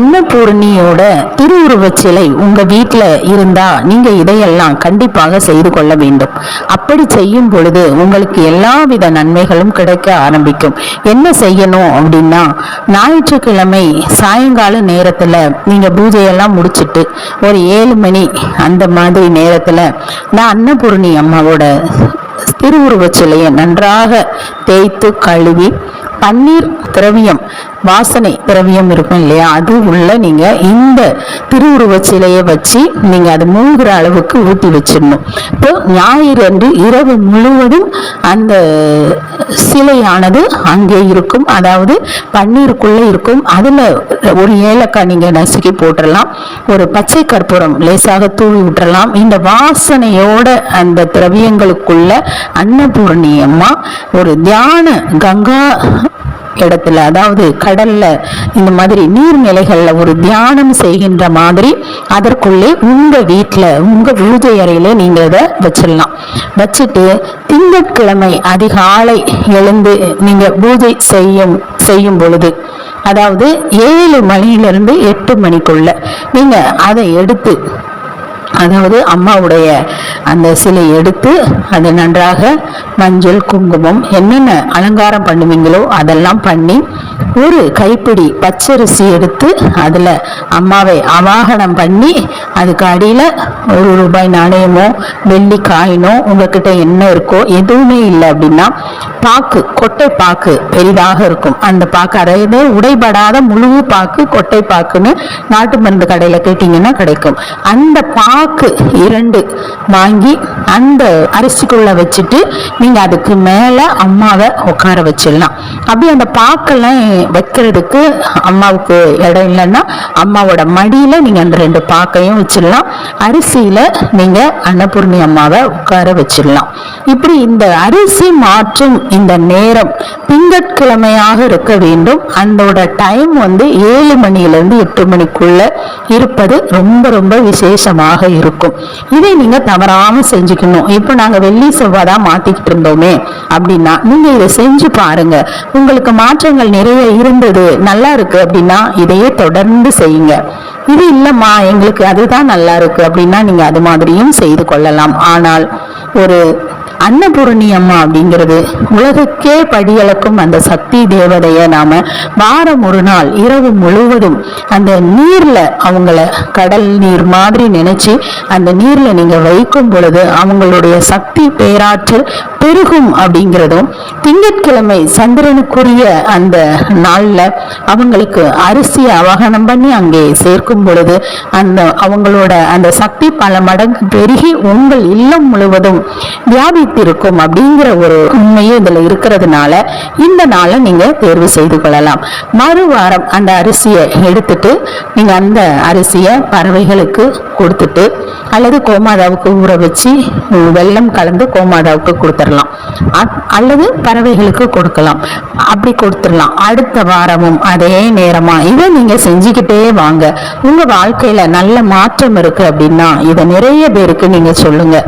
அன்னபூர்ணியோட திருவுருவச் சிலை உங்க வீட்டில் இருந்தா நீங்க இதையெல்லாம் கண்டிப்பாக செய்து கொள்ள வேண்டும் அப்படி செய்யும் பொழுது உங்களுக்கு எல்லாவித நன்மைகளும் கிடைக்க ஆரம்பிக்கும் என்ன செய்யணும் அப்படின்னா ஞாயிற்றுக்கிழமை சாயங்கால நேரத்துல நீங்க பூஜையெல்லாம் முடிச்சிட்டு ஒரு ஏழு மணி அந்த மாதிரி நேரத்துல நான் அன்னபூர்ணி அம்மாவோட திருவுருவச் சிலையை நன்றாக தேய்த்து கழுவி பன்னீர் திரவியம் வாசனை திரவியம் இருக்கும் இல்லையா? அது உள்ள நீங்க இந்த திருவுருவச் சிலையை வச்சு நீங்க அது மூழ்கிற அளவுக்கு ஊற்றி வச்சிடணும். இப்போ ஞாயிறு அன்று இரவு முழுவதும் அந்த சிலையானது அங்கே இருக்கும். அதாவது பன்னீருக்குள்ள இருக்கும். அதுல ஒரு ஏலக்காய் நீங்க நசுக்கி போட்டுடலாம். ஒரு பச்சை கற்பூரம் லேசாக தூவி விட்டுறலாம் இந்த வாசனையோட அந்த திரவியங்களுக்குள்ள அன்னபூர்ணியமாக அம்மா ஒரு தியான கங்கா இடத்துல அதாவது கடல்ல இந்த மாதிரி நீர்நிலைகள்ல ஒரு தியானம் செய்கின்ற மாதிரி அதற்குள்ளே உங்க வீட்டில் உங்க பூஜை அறையில நீங்க இதை வச்சிடலாம். வச்சுட்டு திங்கட்கிழமை அதிகாலை எழுந்து நீங்க பூஜை செய்யும் செய்யும் பொழுது அதாவது ஏழு மணியிலிருந்து எட்டு மணிக்குள்ள நீங்க அதை எடுத்து அதாவது அம்மாவுடைய அந்த சிலை எடுத்து அதை நன்றாக மஞ்சள் குங்குமம் என்னென்ன அலங்காரம் பண்ணுவீங்களோ அதெல்லாம் பண்ணி ஒரு கைப்பிடி பச்சரிசி எடுத்து அதில் அம்மாவை அவாகனம் பண்ணி அதுக்கு அடியில் ஒரு ரூபாய் நாணயமோ வெள்ளி காயினோ உங்ககிட்ட என்ன இருக்கோ எதுவுமே இல்லை அப்படின்னா பாக்கு கொட்டை பாக்கு பெரிதாக இருக்கும். அந்த பாக்கு அதாவது உடைபடாத முழு பாக்கு கொட்டை பாக்குன்னு நாட்டு மருந்து கடையில் கேட்டிங்கன்னா கிடைக்கும். அந்த பாக்கு இரண்டு வாங்கி அந்த அரிசிக்குள்ள வச்சுட்டு நீங்க அதுக்கு மேல அம்மாவை உட்கார வச்சிடலாம். அப்படி அந்த பாக்கெல்லாம் வைக்கிறதுக்கு அம்மாவுக்கு இடம் இல்லைன்னா அம்மாவோட மடியில நீங்க அந்த ரெண்டு பாக்கையும் வச்சிடலாம். அரிசியில நீங்க அன்னபூர்ணி அம்மாவை உட்கார வச்சிடலாம். இப்படி இந்த அரிசி மாற்றும் இந்த நேரம் திங்கட்கிழமையாக இருக்க வேண்டும். அதோட டைம் வந்து ஏழு மணியிலேருந்து எட்டு மணிக்குள்ள இருப்பது ரொம்ப ரொம்ப விசேஷமாக இருக்கும். இதை நீங்க தவறாம செஞ்சுக்கணும். இப்போ நாங்க வெள்ளி செவ்வாய் தான் மாத்திக்கிட்டு இருந்தோமே அப்படின்னா நீங்க இதை செஞ்சு பாருங்க. உங்களுக்கு மாற்றங்கள் நிறைய இருந்தது நல்லா இருக்கு அப்படின்னா இதையே தொடர்ந்து செய்யுங்க. இது இல்லம்மா எங்களுக்கு அதுதான் நல்லா இருக்கு அப்படின்னா நீங்க அது மாதிரியும் செய்து கொள்ளலாம். ஆனால் ஒரு அன்னபூரணி அம்மா அப்படிங்கிறது உலகுக்கே படியளக்கும் அந்த சக்தி தேவதையை நாம் வாரம் ஒரு நாள் இரவு முழுவதும் அந்த நீரில் அவங்கள கடல் நீர் மாதிரி நினைச்சு அந்த நீரில் நீங்கள் வைக்கும் பொழுது அவங்களுடைய சக்தி பேராற்றல் பெருகும் அப்படிங்கிறதும் திங்கட்கிழமை சந்திரனுக்குரிய அந்த நாளில் அவங்களுக்கு அரிசி அவகனம் பண்ணி அங்கே சேர்க்கும் பொழுது அந்த அவங்களோட அந்த சக்தி பல மடங்கு பெருகி உங்கள் இல்லம் முழுவதும் வியாபித்திருக்கும் அப்படிங்கிற ஒரு உண்மையும் இதில் இருக்கிறதுனால இந்த நாளை நீங்கள் தேர்வு செய்து கொள்ளலாம். மறு வாரம் அந்த அரிசியை எடுத்துட்டு நீங்கள் அந்த அரிசியை பறவைகளுக்கு கொடுத்துட்டு அல்லது கோமாதாவுக்கு ஊற வச்சு வெள்ளம் கலந்து கோமாதாவுக்கு கொடுத்துடலாம் கொடுத்துடலாம் அல்லது பறவைகளுக்கு கொடுக்கலாம். அப்படி கொடுத்துடலாம். அடுத்த வாரமும் அதே நேரமா. இதை நீங்க செஞ்சுக்கிட்டே வாங்க. உங்க வாழ்க்கையில நல்ல மாற்றம் இருக்கு அப்படின்னா இதை நிறைய பேருக்கு நீங்க சொல்லுங்க.